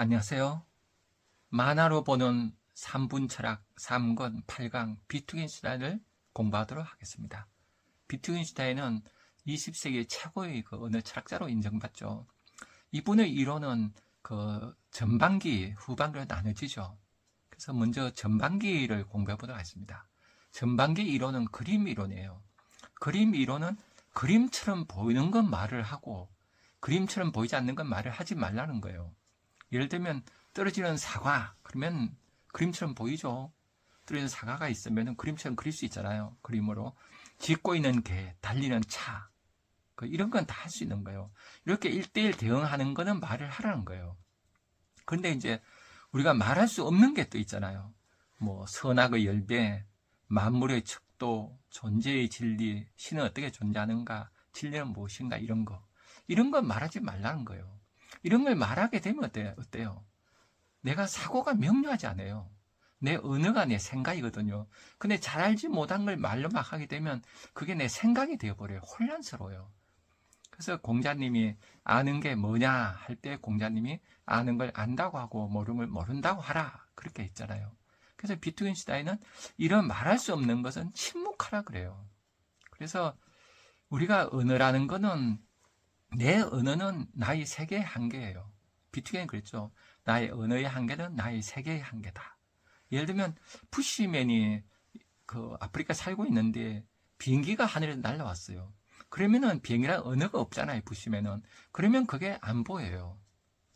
안녕하세요. 만화로 보는 3분 철학 3권 8강 비트겐슈타인을 공부하도록 하겠습니다. 비트겐슈타인은 20세기 최고의 그 어느 철학자로 인정받죠. 이분의 이론은 그 전반기, 후반기로 나눠지죠. 그래서 먼저 전반기를 공부해 보도록 하겠습니다. 전반기 이론은 그림 이론이에요. 그림 이론은 그림처럼 보이는 건 말을 하고 그림처럼 보이지 않는 건 말을 하지 말라는 거예요. 예를 들면 떨어지는 사과 그러면 그림처럼 보이죠. 떨어지는 사과가 있으면 그림처럼 그릴 수 있잖아요. 그림으로 짖고 있는 개, 달리는 차그 이런 건 다 할 수 있는 거예요. 이렇게 일대일 대응하는 거는 말을 하라는 거예요. 그런데 이제 우리가 말할 수 없는 게 또 있잖아요. 뭐 선악의 열배, 만물의 척도, 존재의 진리, 신은 어떻게 존재하는가, 진리는 무엇인가 이런 거. 이런 건 말하지 말라는 거예요. 이런 걸 말하게 되면 어때요? 내가 사고가 명료하지 않아요. 내 언어가 내 생각이거든요. 근데 잘 알지 못한 걸 말로 막 하게 되면 그게 내 생각이 되어버려요. 혼란스러워요. 그래서 공자님이 아는 게 뭐냐 할 때 공자님이 아는 걸 안다고 하고 걸 모른다고 하라. 그렇게 했잖아요. 그래서 비트겐슈타인은 이런 말할 수 없는 것은 침묵하라 그래요. 그래서 우리가 언어라는 거는 내 언어는 나의 세계의 한계예요. 비트겐이 그랬죠. 나의 언어의 한계는 나의 세계의 한계다. 예를 들면 푸시맨이 그 아프리카 살고 있는데 비행기가 하늘에 날라왔어요. 그러면은 비행기란 언어가 없잖아요. 푸시맨은. 그러면 그게 안 보여요.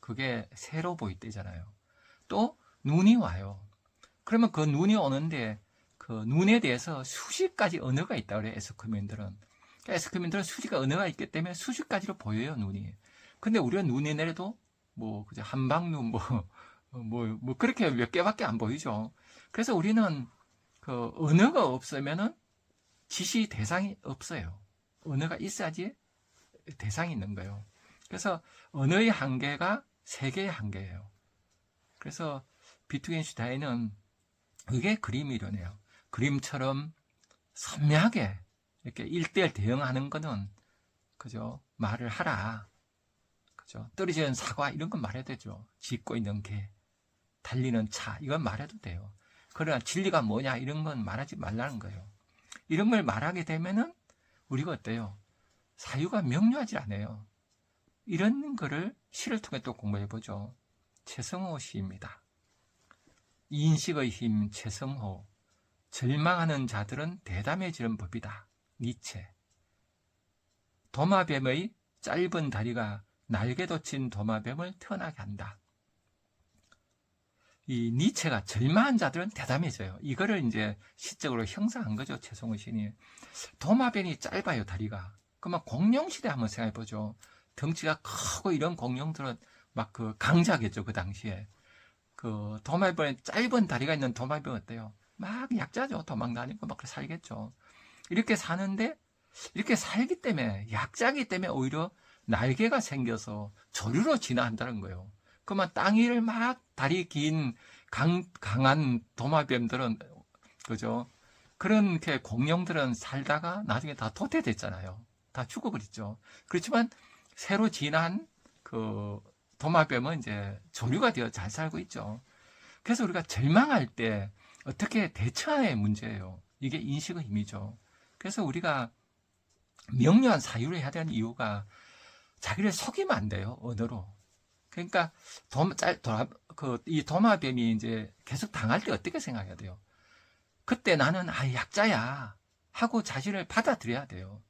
그게 새로 보일 때잖아요. 또 눈이 와요. 그러면 그 눈이 오는데 그 눈에 대해서 수십 가지 언어가 있다 그래요. 에스크맨들은. 수십 가지 언어가 있기 때문에 수십 가지로 보여요. 눈이. 근데 우리가 눈이 내려도 뭐 그죠 한방눈 뭐 뭐, 뭐, 그렇게 몇 개밖에 안 보이죠. 그래서 우리는 그 언어가 없으면은 지시 대상이 없어요. 언어가 있어야지 대상이 있는 거예요. 그래서 언어의 한계가 세계의 한계예요. 그래서 비트겐슈타인은 그게 그림 이론이에요. 그림처럼 선명하게 이렇게 일대일 대응하는 거는 그죠 말을 하라. 그죠 떨어지는 사과 이런 건 말해도 되죠. 짖고 있는 개, 달리는 차 이건 말해도 돼요. 그러나 진리가 뭐냐 이런 건 말하지 말라는 거예요. 이런 걸 말하게 되면은 우리가 어때요? 사유가 명료하지 않아요. 이런 거를 시를 통해 또 공부해 보죠. 최성호 시입니다. 인식의 힘 최성호. 절망하는 자들은 대담해지는 법이다. 니체. 도마뱀의 짧은 다리가 날개 돋친 도마뱀을 태어나게 한다. 이 니체가 절망한 자들은 대담해져요. 이거를 이제 시적으로 형상한 거죠. 최성호 신이. 도마뱀이 짧아요, 다리가. 그러면 공룡시대 한번 생각해 보죠. 덩치가 크고 이런 공룡들은 막 그 강자겠죠, 그 당시에. 그 도마뱀에 짧은 다리가 있는 도마뱀 어때요? 막 약자죠. 도망 다니고 막 살겠죠. 이렇게 사는데 이렇게 살기 때문에 약자기 때문에 오히려 날개가 생겨서 조류로 진화한다는 거예요. 그러면 땅 위를 막 다리 긴 강, 강한 도마뱀들은 그죠? 그렇게 공룡들은 살다가 나중에 다 도태됐잖아요. 다 죽어버렸죠. 그렇지만 새로 진한 그 도마뱀은 이제 조류가 되어 잘 살고 있죠. 그래서 우리가 절망할 때 어떻게 대처하의 문제예요. 이게 인식의 힘이죠. 그래서 우리가 명료한 사유를 해야 되는 이유가 자기를 속이면 안 돼요. 언어로. 그러니까 도, 짤, 도, 그, 이 도마뱀이 이제 계속 당할 때 어떻게 생각해야 돼요? 그때 나는 아 약자야 하고 자신을 받아들여야 돼요.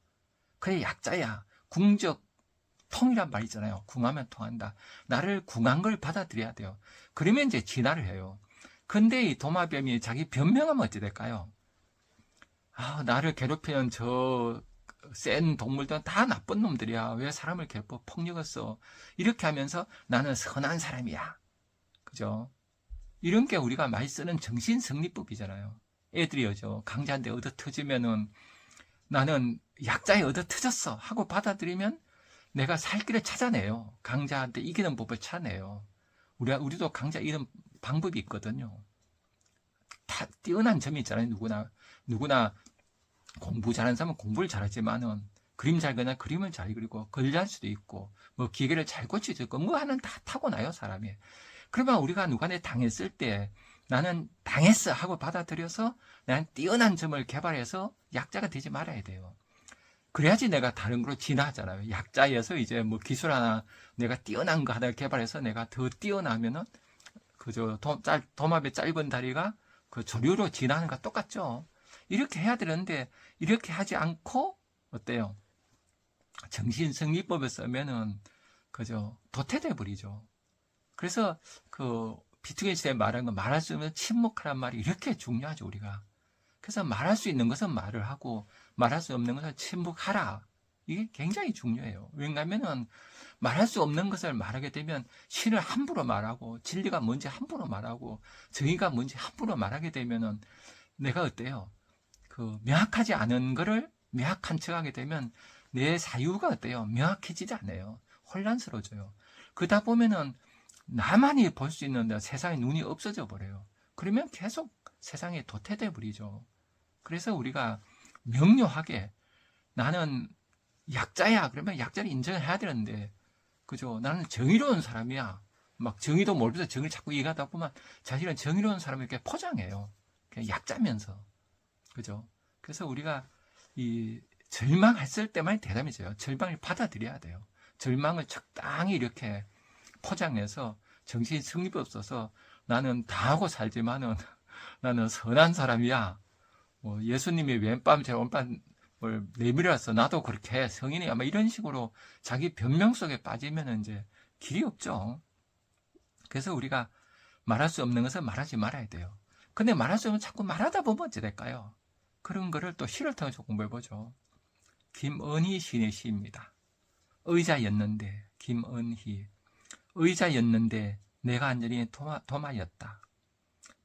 그래 약자야. 궁적 통이란 말 있잖아요. 궁하면 통한다. 나를 궁한 걸 받아들여야 돼요. 그러면 이제 진화를 해요. 근데 이 도마뱀이 자기 변명하면 어찌 될까요? 아, 나를 괴롭히는 저 센 동물들은 다 나쁜 놈들이야. 왜 사람을 괴롭혀 폭력을 써? 이렇게 하면서 나는 선한 사람이야. 그죠? 이런 게 우리가 많이 쓰는 정신승리법이잖아요. 애들이 요죠. 강자한테 얻어 터지면은 나는 약자에 얻어 터졌어 하고 받아들이면 내가 살 길을 찾아내요. 강자한테 이기는 법을 찾아내요. 우리가, 우리도 강자 이기는 방법이 있거든요. 다 뛰어난 점이 있잖아요. 누구나, 누구나 공부 잘하는 사람은 공부를 잘하지만은 그림 잘 그리나 그림을 잘 그리고 걸리할 수도 있고 뭐 기계를 잘 고칠 수도 있고 뭐 하는 다 타고나요 사람이 그러면 우리가 누구한테 당했을 때 나는 당했어 하고 받아들여서 나는 뛰어난 점을 개발해서 약자가 되지 말아야 돼요. 그래야지 내가 다른 걸로 진화하잖아요. 약자에서 이제 뭐 기술 하나 내가 뛰어난 거 하나 개발해서 내가 더 뛰어나면은 그저 도, 짤, 도마의 짧은 다리가 그 조류로 진화하는 거 똑같죠. 이렇게 해야 되는데 이렇게 하지 않고 어때요? 정신승리법을 쓰면은 그저 도태돼 버리죠. 그래서 그 비투겐 시대에 말하는 거 말할 수 없는 침묵하란 말이 이렇게 중요하죠 우리가. 그래서 말할 수 있는 것은 말을 하고 말할 수 없는 것은 침묵하라. 이게 굉장히 중요해요. 왜냐하면은 말할 수 없는 것을 말하게 되면 신을 함부로 말하고 진리가 뭔지 함부로 말하고 정의가 뭔지 함부로 말하게 되면은 내가 어때요? 그 명확하지 않은 거를 명확한 척하게 되면 내 사유가 어때요? 명확해지지 않아요. 혼란스러워져요. 그러다 보면은 나만이 볼 수 있는데 세상에 눈이 없어져 버려요. 그러면 계속 세상에 도태돼 버리죠. 그래서 우리가 명료하게 나는 약자야. 그러면 약자를 인정을 해야 되는데, 그죠? 나는 정의로운 사람이야. 막 정의도 모르면서 정의를 자꾸 얘기하다 보면 자신은 정의로운 사람을 이렇게 포장해요. 그냥 약자면서. 그죠? 그래서 우리가 이 절망했을 때만 대담해져요. 절망을 받아들여야 돼요. 절망을 적당히 이렇게 포장해서 정신 승립이 없어서 나는 다 하고 살지만은 나는 선한 사람이야. 뭐 예수님이 왼밤 제 오른밤을 내밀어서 나도 그렇게 성인이 아마 이런 식으로 자기 변명 속에 빠지면 이제 길이 없죠. 그래서 우리가 말할 수 없는 것은 말하지 말아야 돼요. 근데 말할 수 없는 자꾸 말하다 보면 어찌 될까요? 그런 거를 또 시를 통해서 공부해보죠. 김은희 시인의 시입니다. 의자였는데, 김은희. 의자였는데, 내가 완전히 도마, 도마였다.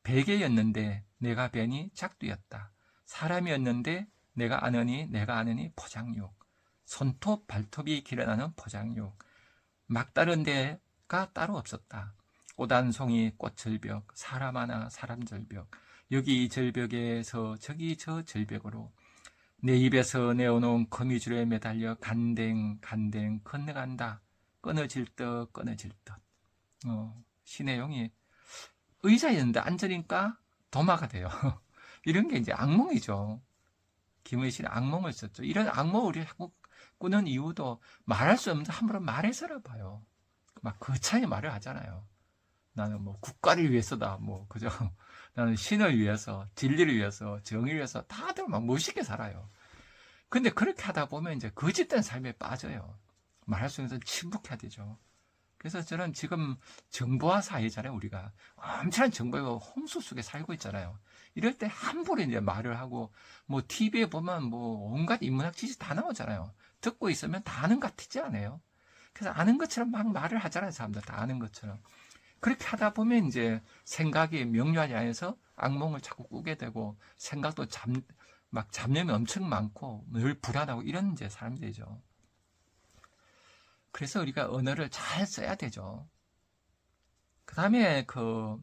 베개였는데, 내가 벤이 작두였다. 사람이었는데 내가 아느니 내가 아느니 포장육 손톱 발톱이 길어나는 포장육 막다른 데가 따로 없었다. 오단송이 꽃절벽 사람 하나 사람 절벽 여기 이 절벽에서 저기 저 절벽으로 내 입에서 내어놓은 거미줄에 매달려 간댕 간댕 건너간다 끊어질 듯 끊어질 듯 어, 시내용이 의자였는데 앉으니까 도마가 돼요 이런 게 이제 악몽이죠. 김의 씨는 악몽을 썼죠. 이런 악몽을 우리 자꾸 꾸는 이유도 말할 수 없는데 함부로 말해서라 봐요. 막 거창히 말을 하잖아요. 나는 뭐 국가를 위해서다, 뭐, 그죠? 신을 위해서, 진리를 위해서, 정의를 위해서 다들 막 멋있게 살아요. 근데 그렇게 하다 보면 이제 거짓된 삶에 빠져요. 말할 수 있는 침묵해야 되죠. 그래서 저는 지금 정보화 사회잖아요, 우리가. 엄청난 정보의 홍수 속에 살고 있잖아요. 이럴 때 함부로 이제 말을 하고, 뭐, TV에 보면 뭐, 온갖 인문학 지식 다 나오잖아요. 듣고 있으면 다 아는 것 같지 않아요? 그래서 아는 것처럼 막 말을 하잖아요, 사람들. 다 아는 것처럼. 그렇게 하다 보면 이제 생각이 명료하지 않아서 악몽을 자꾸 꾸게 되고, 생각도 잡, 막 잡념이 엄청 많고, 늘 불안하고 이런 이제 사람들이죠. 그래서 우리가 언어를 잘 써야 되죠. 그 다음에 그,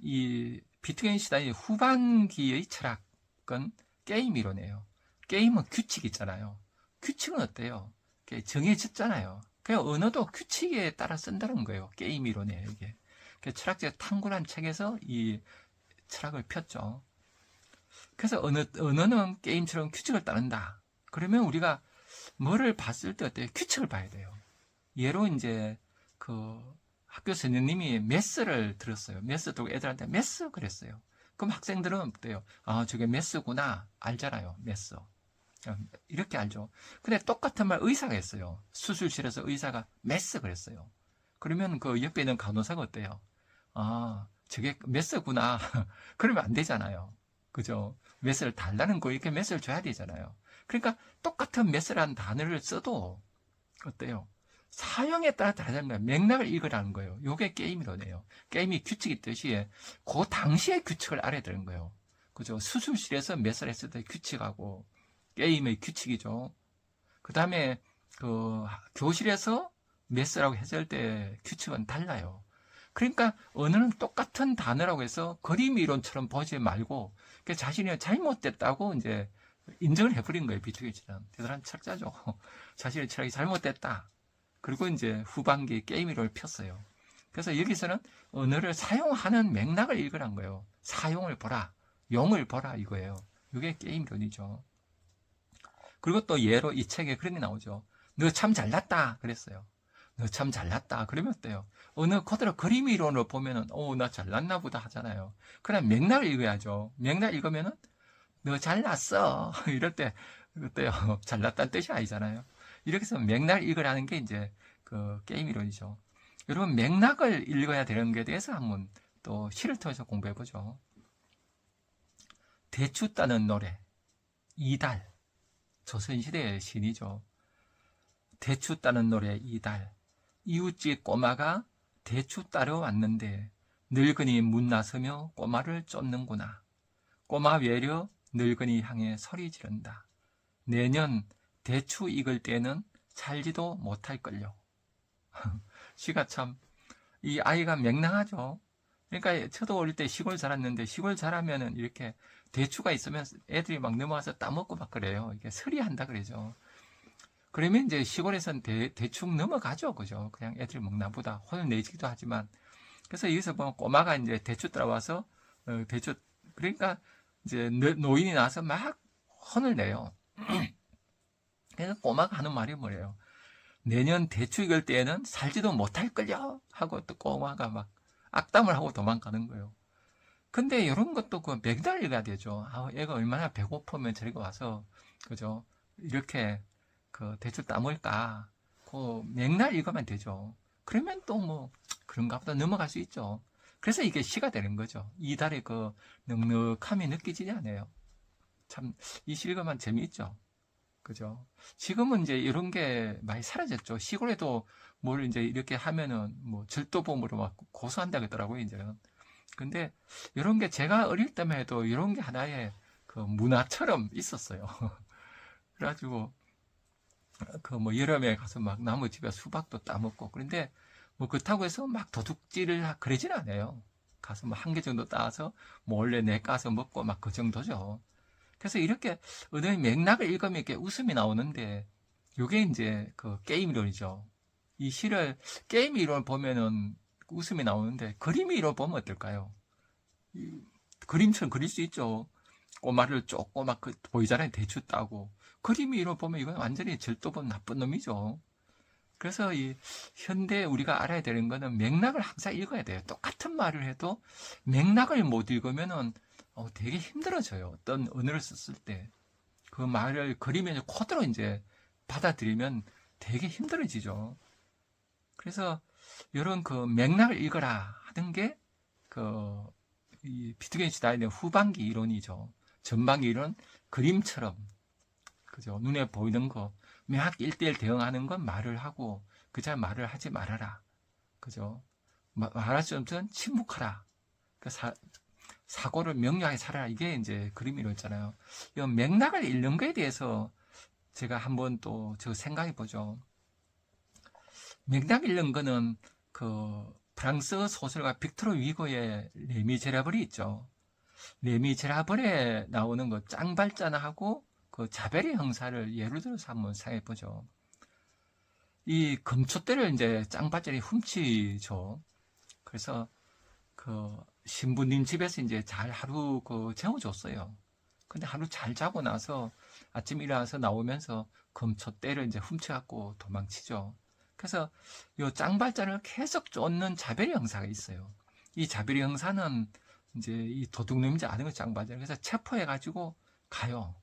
이 비트겐 시대의 후반기의 철학은 게임 이론이에요. 게임은 규칙 있잖아요. 규칙은 어때요? 정해졌잖아요. 그냥 언어도 규칙에 따라 쓴다는 거예요. 게임 이론이에요, 이게. 철학자 탕구란 책에서 이 철학을 폈죠. 그래서 언어, 언어는 게임처럼 규칙을 따른다. 그러면 우리가 뭐를 봤을 때 어때요? 규칙을 봐야 돼요. 예로 이제 그 학교 선생님이 메스를 들었어요. 메스 들고 애들한테 메스 그랬어요. 그럼 학생들은 어때요? 아, 저게 메스구나. 알잖아요. 메스. 이렇게 알죠. 근데 똑같은 말 의사가 했어요. 수술실에서 의사가 메스 그랬어요. 그러면 그 옆에 있는 간호사가 어때요? 아, 저게 메스구나. 그러면 안 되잖아요. 그죠? 메스를 달라는 거 이렇게 메스를 줘야 되잖아요. 그러니까 똑같은 메스라는 단어를 써도 어때요? 사용에 따라 다르다는 거예요. 맥락을 읽으라는 거예요. 요게 게임이로네요. 게임이 규칙이 있듯이 그 당시의 규칙을 알아야 되는 거예요. 그죠? 수술실에서 몇살 했을 때 규칙하고 게임의 규칙이죠. 그 다음에 그 교실에서 몇살라고 했을 때 규칙은 달라요. 그러니까 언어는 똑같은 단어라고 해서 그림 이론처럼 보지 말고 자신이 잘못됐다고 이제 인정을 해버린 거예요. 비투기처럼 대단한 철자죠. 자신의 철학이 잘못됐다. 그리고 이제 후반기 게임이를 폈어요. 그래서 여기서는 언어를 사용하는 맥락을 읽으란 거예요. 사용을 보라. 용을 보라 이거예요. 이게 게임 론이죠. 그리고 또 예로 이 책에 그런 게 나오죠. 너 참 잘났다 그랬어요. 너 참 잘났다 그러면 어때요? 어느 코드로 그림 이론으로 보면은 오 나 잘났나 보다 하잖아요. 그럼 맥락을 읽어야죠. 맥락 읽으면은 너 잘났어 이럴 때 어때요? 잘났다는 뜻이 아니잖아요. 이렇게 해서 맥락 읽으라는 게 이제 그 게임 이론이죠. 여러분 맥락을 읽어야 되는 게 대해서 한번 또 시를 통해서 공부해 보죠. 대추 따는 노래 이달 조선시대의 신이죠. 대추 따는 노래 이달 이웃집 꼬마가 대추 따러 왔는데 늙은이 문 나서며 꼬마를 쫓는구나. 꼬마 외려 늙은이 향해 소리 지른다. 내년 대추 익을 때는 살지도 못할걸요. 시가 참, 이 아이가 맹랑하죠. 그러니까 저도 어릴 때 시골 자랐는데 시골 자라면은 이렇게 대추가 있으면 애들이 막 넘어와서 따먹고 막 그래요. 이게 서리한다 그러죠. 그러면 이제 시골에선 대, 대충 넘어가죠. 그죠? 그냥 애들이 먹나 보다. 혼을 내지기도 하지만. 그래서 여기서 보면 꼬마가 이제 대추 따라와서, 어, 대추, 그러니까 이제 노인이 나서 막 혼을 내요. 그래서 꼬마가 하는 말이 뭐래요? 내년 대추 익을 때에는 살지도 못할걸요? 하고 또 꼬마가 막 악담을 하고 도망가는 거예요. 근데 이런 것도 그 맥달 읽어야 되죠. 아, 얘가 얼마나 배고프면 저리가 와서, 그죠? 이렇게 그 대출 따물까? 그 맥날 읽으면 되죠. 그러면 또 뭐 그런가 보다 넘어갈 수 있죠. 그래서 이게 시가 되는 거죠. 이달의 그 넉넉함이 느껴지지 않아요. 참, 이시 읽으면 재미있죠. 그죠? 지금은 이제 이런 게 많이 사라졌죠. 시골에도 뭘 이제 이렇게 하면은 뭐 절도범으로 막 고소한다 그러더라고요, 이제는. 근데 이런 게 제가 어릴 때만 해도 이런 게 하나의 그 문화처럼 있었어요. 그래가지고 그 뭐 여름에 가서 막 나무 집에 수박도 따먹고 그런데 뭐 그렇다고 해서 막 도둑질을 그러진 않아요. 가서 뭐 한 개 정도 따서 뭐 원래 내 까서 먹고 막 그 정도죠. 그래서 이렇게 어느 맥락을 읽으면 이렇게 웃음이 나오는데 이게 이제 그 게임 이론이죠. 이 시를 게임 이론 보면은 웃음이 나오는데 그림 이론 보면 어떨까요? 그림처럼 그릴 수 있죠. 꼬마를 쪼고 막그 보이잖아요. 대추 따고. 그림 이론 보면 이건 완전히 절도범 나쁜 놈이죠. 그래서 이 현대 우리가 알아야 되는 거는 맥락을 항상 읽어야 돼요. 똑같은 말을 해도 맥락을 못 읽으면은 어, 되게 힘들어져요. 어떤 언어를 썼을 때. 그 말을 그리면 코드로 이제 받아들이면 되게 힘들어지죠. 그래서 이런 그 맥락을 읽어라 하는 게 그 이 비트겐슈타인의 후반기 이론이죠. 이론 그림처럼 그죠. 눈에 보이는 거막 일대일 대응하는 건 말을 하고 그자 말을 하지 말아라. 그죠. 말할 수 없으면 침묵하라. 그 사, 사고를 명료하게 살아라. 이게 이제 그림 이론있잖아요. 이 맥락을 읽는 거에 대해서 제가 한번 또 저 생각해 보죠. 맥락 읽는 거는 그 프랑스 소설가 빅토르 위고의 레미제라블이 있죠. 레미제라블에 나오는 그 짱발자나하고 그 자벨의 형사를 예를 들어서 한번 생각해 보죠. 이 금초대를 이제 짱발자이 훔치죠. 그래서 그 신부님 집에서 이제 잘 하루 그 재워줬어요. 근데 하루 잘 자고 나서 아침 일어나서 나오면서 금초대를 이제 훔쳐갖고 도망치죠. 그래서 이 짱발자를 계속 쫓는 자별이 형사가 있어요. 이 자별이 형사는 이제 이 도둑놈인지 아는 거 짱발자. 그래서 체포해 가지고 가요.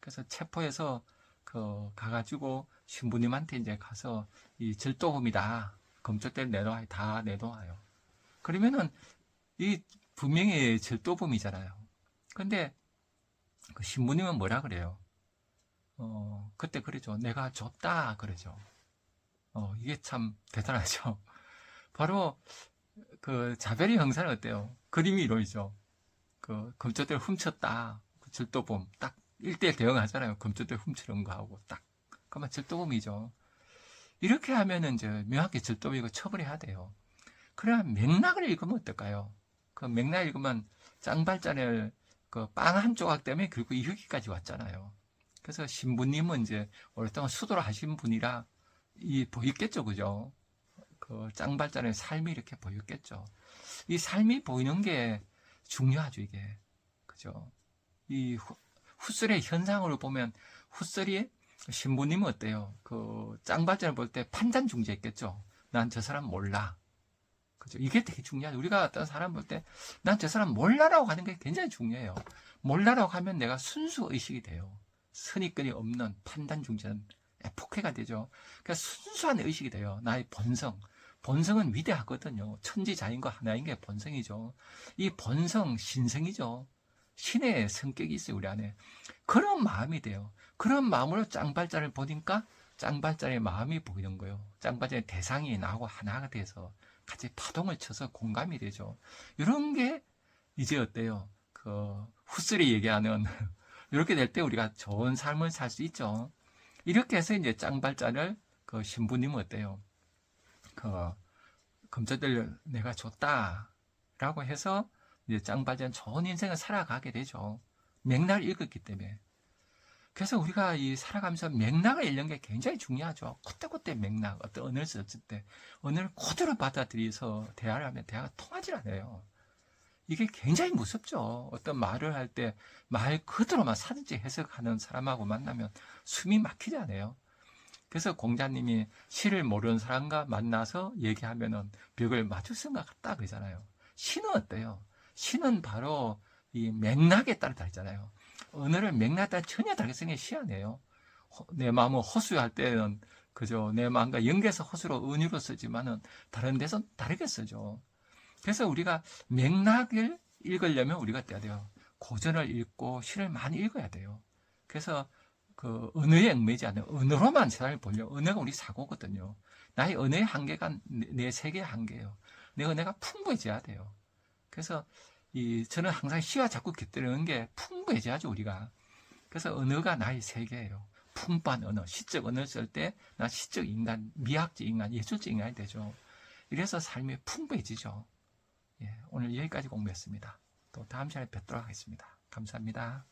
그래서 체포해서 그 가가지고 신부님한테 이제 가서 이 절도범이다. 검초대를 내놓아요. 다 내놓아요. 그러면은 이 분명히 절도범이잖아요. 근데 그 신부님은 뭐라 그래요? 어, 그때 그러죠. 내가 줬다 그러죠. 어, 이게 참 대단하죠. 바로 그 자베리 형사는 어때요? 그림이 이러이죠. 그 검초대를 훔쳤다. 그 절도범 딱 1대1 대응하잖아요. 검초대 훔치는 거하고 딱. 그러면 절도범이죠. 이렇게 하면은 이제 명확히 절도범이고 처벌해야 돼요. 그래야 맥락을 읽으면 어떨까요? 그 맥락 읽으면 짱발잔을 그빵 한 조각 때문에 결국 이흑기까지 왔잖아요. 그래서 신부님은 이제 오랫동안 수도를 하신 분이라 이 보이겠죠, 그죠? 그그 짱발잔의 삶이 이렇게 보였겠죠. 이 삶이 보이는 게 중요하죠, 이게. 그죠? 이 후, 훗설의 현상으로 보면 훗설이 신부님은 어때요? 그 짱발전을 볼때 판단 중재했겠죠. 난 저 사람 몰라. 그죠? 이게 되게 중요하죠. 우리가 어떤 사람 볼 때 난 저 사람 몰라라고 하는 게 굉장히 중요해요. 몰라라고 하면 내가 순수 의식이 돼요. 선입견이 없는 판단 중재는 폭해가 되죠. 그러니까 순수한 의식이 돼요. 나의 본성. 본성은 위대하거든요. 천지자인과 하나인 게 본성이죠. 이 본성, 신성이죠. 신의 성격이 있어요, 우리 안에. 그런 마음이 돼요. 그런 마음으로 짱발자를 보니까 짱발자의 마음이 보이는 거예요. 짱발자의 대상이 나하고 하나가 돼서 같이 파동을 쳐서 공감이 되죠. 이런 게 이제 어때요? 그 후슬이 얘기하는 이렇게 될 때 우리가 좋은 삶을 살 수 있죠. 이렇게 해서 이제 짱발자를 그 신부님은 어때요? 그 금자들 내가 줬다라고 해서 이제 짱발자는 좋은 인생을 살아가게 되죠. 맥락을 읽었기 때문에. 그래서 우리가 이 살아가면서 맥락을 읽는 게 굉장히 중요하죠. 그때그때 맥락, 어떤 언어를 썼을 때, 언어를 그대로 받아들여서 대화를 하면 대화가 통하지 않아요. 이게 굉장히 무섭죠. 어떤 말을 할 때 말 그대로만 사든지 해석하는 사람하고 만나면 숨이 막히지 않아요. 그래서 공자님이 시를 모르는 사람과 만나서 얘기하면은 벽을 맞출 생각 같다 그러잖아요. 시는 어때요? 시는 바로 이 맥락에 따라 다르잖아요. 언어를 맥락에 따라 전혀 다르게 생긴 시 아니에요. 내 마음을 허수할 때는 그죠. 내 마음과 연계해서 허수로 은유로 쓰지만은 다른 데선 다르게 쓰죠. 그래서 우리가 맥락을 읽으려면 우리가 어야 돼요? 고전을 읽고 시를 많이 읽어야 돼요. 그래서 그 언어에 얽매지 않는 언어로만 세상을 보려 언어가 우리 사고거든요. 나의 언어의 한계가 내 세계의 한계예요. 내 언어가 풍부해져야 돼요. 그래서 이 저는 항상 시와 자꾸 곁들이는 게 풍부해져야죠 우리가. 그래서 언어가 나의 세계예요. 풍부한 언어, 시적 언어를 쓸 때 나 시적 인간, 미학적 인간, 예술적 인간이 되죠. 이래서 삶이 풍부해지죠. 예, 오늘 여기까지 공부했습니다. 또 다음 시간에 뵙도록 하겠습니다. 감사합니다.